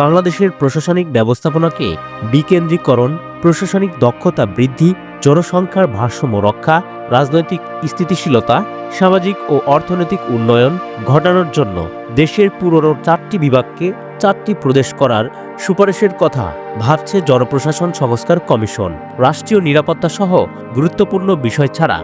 বাংলাদেশের প্রশাসনিক ব্যবস্থাপনাকে বিকেন্দ্রীকরণ, প্রশাসনিক দক্ষতা বৃদ্ধি, জনসংখ্যার ভারসাম্য রক্ষা, রাজনৈতিক স্থিতিশীলতা, সামাজিক ও অর্থনৈতিক উন্নয়ন ঘটানোর জন্য দেশের পুরনো চারটি বিভাগকে চারটি প্রদেশ করার সুপারিশের কথা ভাবছে জনপ্রশাসন সংস্কার কমিশন। রাষ্ট্রীয় নিরাপত্তা সহ গুরুত্বপূর্ণ বিষয় ছাড়া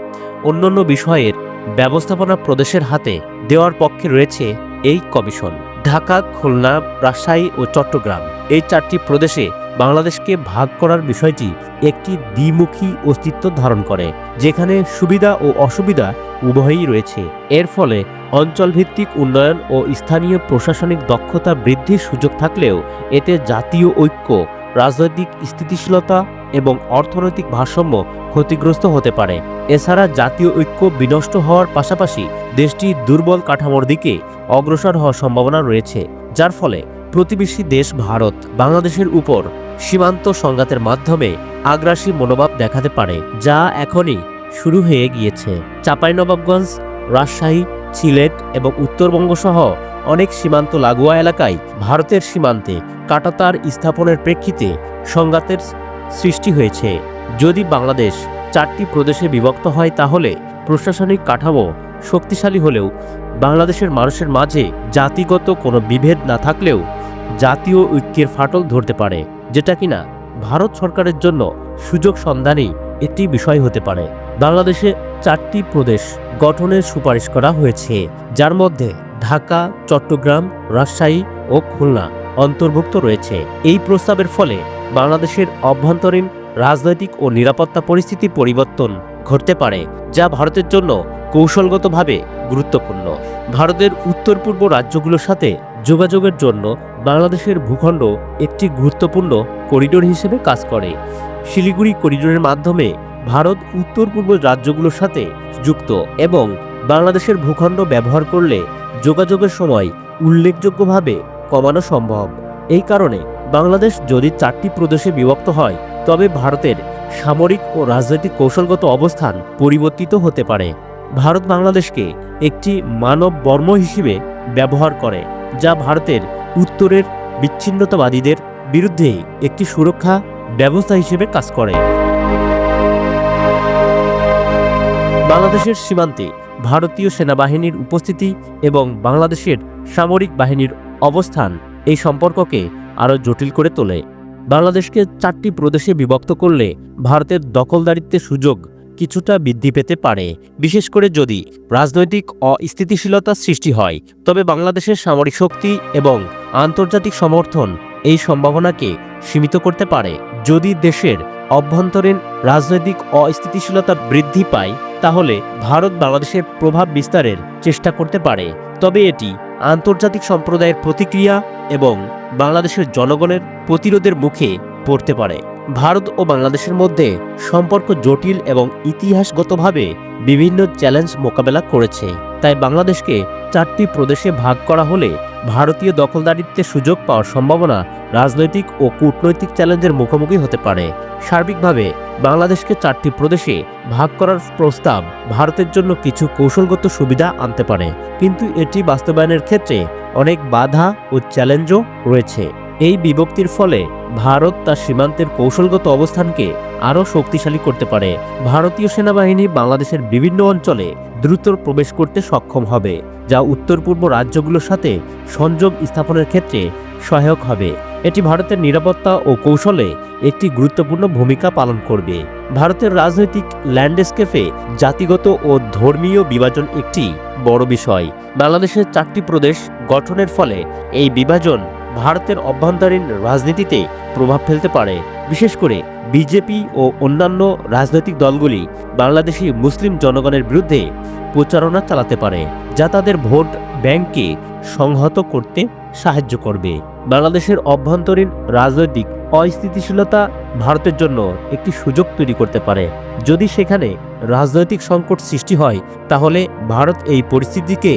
অন্যান্য বিষয়ের ব্যবস্থাপনা প্রদেশের হাতে দেওয়ার পক্ষে রয়েছে এই কমিশন। ঢাকা, খুলনা, রাজশাহী ও চট্টগ্রাম। এই চারটি প্রদেশে বাংলাদেশকে ভাগ করার বিষয়টি একটি দ্বিমুখী অস্তিত্ব ধারণ করে, যেখানে সুবিধা ও অসুবিধা উভয়ই রয়েছে। এর ফলে অঞ্চলভিত্তিক উন্নয়ন ও স্থানীয় প্রশাসনিক দক্ষতা বৃদ্ধির সুযোগ থাকলেও এতে জাতীয় ঐক্য, রাজনৈতিক স্থিতিশীলতা এবং অর্থনৈতিক ভারসাম্য ক্ষতিগ্রস্ত হতে পারে। এছাড়া জাতীয় ঐক্য বিনষ্ট হওয়ার পাশাপাশি দেশটি দুর্বল কাঠামোর দিকে অগ্রসর হওয়ার সম্ভাবনা রয়েছে, যার ফলে প্রতিবেশী দেশ ভারত বাংলাদেশের উপর সীমান্ত সংঘাতের মাধ্যমে আগ্রাসী মনোভাব দেখাতে পারে, যা এখনই শুরু হয়ে গিয়েছে। চাঁপাইনবাবগঞ্জ, রাজশাহী, সিলেট এবং উত্তরবঙ্গ সহ অনেক সীমান্ত লাগোয়া এলাকায় ভারতের সীমান্তে কাটাতার স্থাপনের প্রেক্ষিতে সংঘাতের সৃষ্টি হয়েছে। যদি বাংলাদেশ চারটি প্রদেশে বিভক্ত হয়, তাহলে প্রশাসনিক কাঠামো শক্তিশালী হলেও বাংলাদেশের মানুষের মাঝে জাতিগত কোনো বিভেদ না থাকলেও জাতীয় ঐক্যের ফাটল ধরতে পারে, যেটা কিনা ভারত সরকারের জন্য সুযোগ সন্ধানেই একটি বিষয় হতে পারে। বাংলাদেশে চারটি প্রদেশ গঠনের সুপারিশ করা হয়েছে, যার মধ্যে ঢাকা, চট্টগ্রাম, রাজশাহী ও খুলনা অন্তর্ভুক্ত রয়েছে। এই প্রস্তাবের ফলে বাংলাদেশের অভ্যন্তরীণ, রাজনৈতিক ও নিরাপত্তা পরিস্থিতির পরিবর্তন ঘটতে পারে, যা ভারতের জন্য কৌশলগতভাবে গুরুত্বপূর্ণ। ভারতের উত্তর পূর্ব রাজ্যগুলোর সাথে যোগাযোগের জন্য বাংলাদেশের ভূখণ্ড একটি গুরুত্বপূর্ণ করিডোর হিসেবে কাজ করে। শিলিগুড়ি করিডোরের মাধ্যমে ভারত উত্তর পূর্ব রাজ্যগুলোর সাথে যুক্ত এবং বাংলাদেশের ভূখণ্ড ব্যবহার করলে যোগাযোগের সময় উল্লেখযোগ্যভাবে কমানো সম্ভব। এই কারণে বাংলাদেশ যদি চারটি প্রদেশে বিভক্ত হয়, তবে ভারতের সামরিক ও রাজনৈতিক কৌশলগত অবস্থান পরিবর্তিত হতে পারে। ভারত বাংলাদেশকে একটি মানব বর্ম হিসেবে ব্যবহার করে, যা ভারতের উত্তরের বিচ্ছিন্নতাবাদীদের বিরুদ্ধে একটি সুরক্ষা ব্যবস্থা হিসেবে কাজ করে। বাংলাদেশের সীমান্তে ভারতীয় সেনাবাহিনীর উপস্থিতি এবং বাংলাদেশের সামরিক বাহিনীর অবস্থান এই সম্পর্ককে আরও জটিল করে তোলে। বাংলাদেশকে চারটি প্রদেশে বিভক্ত করলে ভারতের দখলদারিত্বের সুযোগ কিছুটা বৃদ্ধি পেতে পারে। বিশেষ করে যদি রাজনৈতিক অস্থিতিশীলতা সৃষ্টি হয়, তবে বাংলাদেশের সামরিক শক্তি এবং আন্তর্জাতিক সমর্থন এই সম্ভাবনাকে সীমিত করতে পারে। যদি দেশের অভ্যন্তরীণ রাজনৈতিক অস্থিতিশীলতা বৃদ্ধি পায়, তাহলে ভারত বাংলাদেশের প্রভাব বিস্তারের চেষ্টা করতে পারে। তবে এটি আন্তর্জাতিক সম্প্রদায়ের প্রতিক্রিয়া এবং বাংলাদেশের জনগণের প্রতিরোধের মুখে পড়তে পারে। ভারত ও বাংলাদেশের মধ্যে সম্পর্ক জটিল এবং ইতিহাসগতভাবে বিভিন্ন চ্যালেঞ্জ মোকাবেলা করেছে। তাই বাংলাদেশকে চারটি প্রদেশে ভাগ করা হলে ভারতীয় দখলদারিত্বের সুযোগ পাওয়ার সম্ভাবনা রাজনৈতিক ও কূটনৈতিক চ্যালেঞ্জের মুখোমুখি হতে পারে। সার্বিকভাবে বাংলাদেশকে চারটি প্রদেশে ভাগ করার প্রস্তাব ভারতের জন্য কিছু কৌশলগত সুবিধা আনতে পারে। কিন্তু এটি বাস্তবায়নের ক্ষেত্রে অনেক বাধা ও চ্যালেঞ্জও রয়েছে। এই বিভক্তির ফলে ভারত তার সীমান্তের কৌশলগত অবস্থানকে আরও শক্তিশালী করতে পারে। ভারতীয় সেনাবাহিনী বাংলাদেশের বিভিন্ন অঞ্চলে দ্রুত প্রবেশ করতে সক্ষম হবে, যা উত্তর পূর্ব রাজ্যগুলোর সাথে সংযোগ স্থাপনের ক্ষেত্রে সহায়ক হবে। এটি ভারতের নিরাপত্তা ও কৌশলে একটি গুরুত্বপূর্ণ ভূমিকা পালন করবে। ভারতের রাজনৈতিক ল্যান্ডস্কেপে জাতিগত ও ধর্মীয় বিভাজন একটি বড় বিষয়। বাংলাদেশের চারটি প্রদেশ গঠনের ফলে এই বিভাজন ভারতের অভ্যন্তরীণ রাজনীতিতে প্রভাব ফেলতে পারে। বিশেষ করে বিজেপি ও অন্যান্য রাজনৈতিক দলগুলি বাংলাদেশি মুসলিম জনগণের বিরুদ্ধে প্রচারণা চালাতে পারে, যা তাদের ভোট ব্যাংককে সংহত করতে সাহায্য করবে। বাংলাদেশের অভ্যন্তরীণ রাজনৈতিক অস্থিতিশীলতা ভারতের জন্য একটি সুযোগ তৈরি করতে পারে। যদি সেখানে রাজনৈতিক সংকট সৃষ্টি হয়, তাহলে ভারত এই পরিস্থিতিকে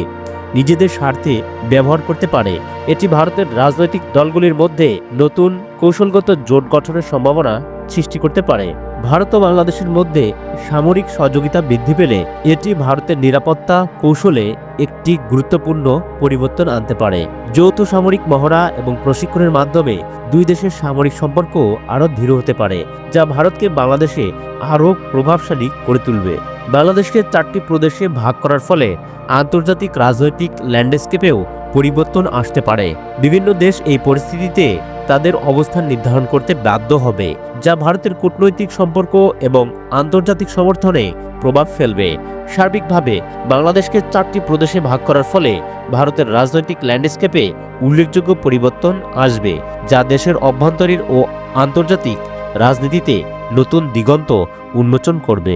নিজেদের স্বার্থে ব্যবহার করতে পারে। এটি ভারতের রাজনৈতিক দলগুলির মধ্যে নতুন কৌশলগত জোট গঠনের সম্ভাবনা সৃষ্টি করতে পারে। ভারত ও বাংলাদেশের মধ্যে সামরিক সহযোগিতা বৃদ্ধি পেলে এটি ভারতের নিরাপত্তা কৌশলে একটি গুরুত্বপূর্ণ পরিবর্তন আনতে পারে। যৌথ সামরিক মহড়া এবং প্রশিক্ষণের মাধ্যমে দুই দেশের সামরিক সম্পর্ক আরও দৃঢ় হতে পারে, যা ভারতকে বাংলাদেশে আরও প্রভাবশালী করে তুলবে। বাংলাদেশকে চারটি প্রদেশে ভাগ করার ফলে আন্তর্জাতিক রাজনৈতিক ল্যান্ডস্কেপেও পরিবর্তন আসতে পারে। বিভিন্ন দেশ এই পরিস্থিতিতে তাদের অবস্থান নির্ধারণ করতে বাধ্য হবে, যা ভারতের কূটনৈতিক সম্পর্ক এবং আন্তর্জাতিক সমর্থনে প্রভাব ফেলবে। সার্বিকভাবে, বাংলাদেশকে চারটি প্রদেশে ভাগ করার ফলে ভারতের রাজনৈতিক ল্যান্ডস্কেপে উল্লেখযোগ্য পরিবর্তন আসবে, যা দেশের অভ্যন্তরীণ ও আন্তর্জাতিক রাজনীতিতে নতুন দিগন্ত উন্মোচন করবে।